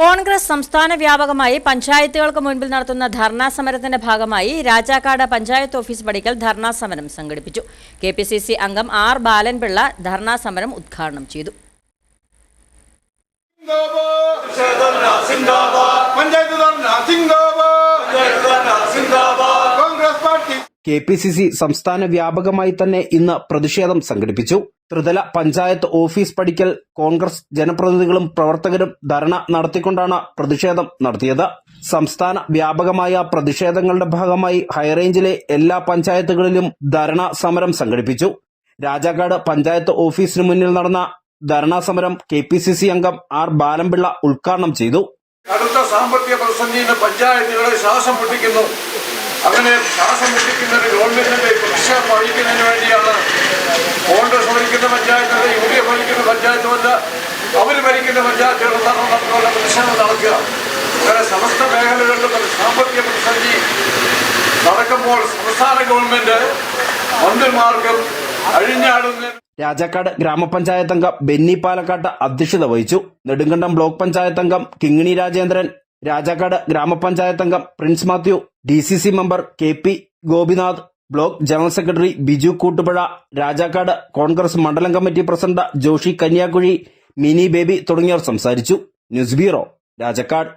കോൺഗ്രസ് സംസ്ഥാന വ്യാപകമായി പഞ്ചായത്തുകൾക്ക് മുൻപിൽ നടത്തുന്ന ധർണാ സമരത്തിന്റെ ഭാഗമായി രാജാക്കാട് പഞ്ചായത്ത് ഓഫീസ് പടിക്കൽ ധർണാ സമരം സംഘടിപ്പിച്ചു. കെ പി സി സി അംഗം ആർ ബാലൻപിള്ള ധർണാ സമരം ഉദ്ഘാടനം ചെയ്തു. കെ പി സി സി സംസ്ഥാന വ്യാപകമായി തന്നെ ഇന്ന് പ്രതിഷേധം സംഘടിപ്പിച്ചു. ത്രിതല പഞ്ചായത്ത് ഓഫീസ് പടിക്കൽ കോൺഗ്രസ് ജനപ്രതിനിധികളും പ്രവർത്തകരും ധർണ നടത്തിക്കൊണ്ടാണ് പ്രതിഷേധം നടത്തിയത്. സംസ്ഥാന വ്യാപകമായ പ്രതിഷേധങ്ങളുടെ ഭാഗമായി ഹൈറേഞ്ചിലെ എല്ലാ പഞ്ചായത്തുകളിലും ധർണ സമരം സംഘടിപ്പിച്ചു. രാജാക്കാട് പഞ്ചായത്ത് ഓഫീസിന് മുന്നിൽ നടന്ന ധർണാ സമരം കെ പി സി സി അംഗം ആർ ബാലംപിള്ള ഉദ്ഘാടനം ചെയ്തു. കടുത്ത സാമ്പത്തിക പ്രതിസന്ധിയിൽ പഞ്ചായത്തുകളെ ശ്വാസം മുട്ടിക്കുന്നു. അങ്ങനെ മുട്ടിക്കുന്ന ഒരു ഗവൺമെന്റിന്റെ പ്രതിഷേധം അറിയിക്കുന്നതിന് വേണ്ടിയാണ്. കോൺഗ്രസ് ഭരിക്കുന്ന പഞ്ചായത്തല്ല യു ഡി എഫ് ഭരിക്കുന്ന പഞ്ചായത്തുമല്ല അവർ ഭരിക്കുന്ന പഞ്ചായത്തുകൾ നടത്തുന്ന പ്രതിഷേധം നടക്കുക. അങ്ങനെ സമസ്ത മേഖലകളിലും സാമ്പത്തിക പ്രതിസന്ധി നടക്കുമ്പോൾ സംസ്ഥാന ഗവൺമെന്റ് മന്ത്രിമാർക്കും അഴിഞ്ഞാടുന്ന രാജാക്കാട് ഗ്രാമപഞ്ചായത്ത് അംഗം ബെന്നി പാലക്കാട്ട് അധ്യക്ഷത വഹിച്ചു. നെടുങ്കണ്ടം ബ്ലോക്ക് പഞ്ചായത്ത് അംഗം കിങ്ങിണി രാജേന്ദ്രൻ രാജാക്കാട് ഗ്രാമപഞ്ചായത്ത് അംഗം Prince Mathew D C C member K P Gopinath block general secretary Biju Koottupuzha Rajakkad Congress മണ്ഡലം കമ്മിറ്റി പ്രസിഡന്റ് ജോഷി കന്യാകുഴി മിനി ബേബി തുടങ്ങിയവർ സംസാരിച്ചു. News bureau Rajakkad.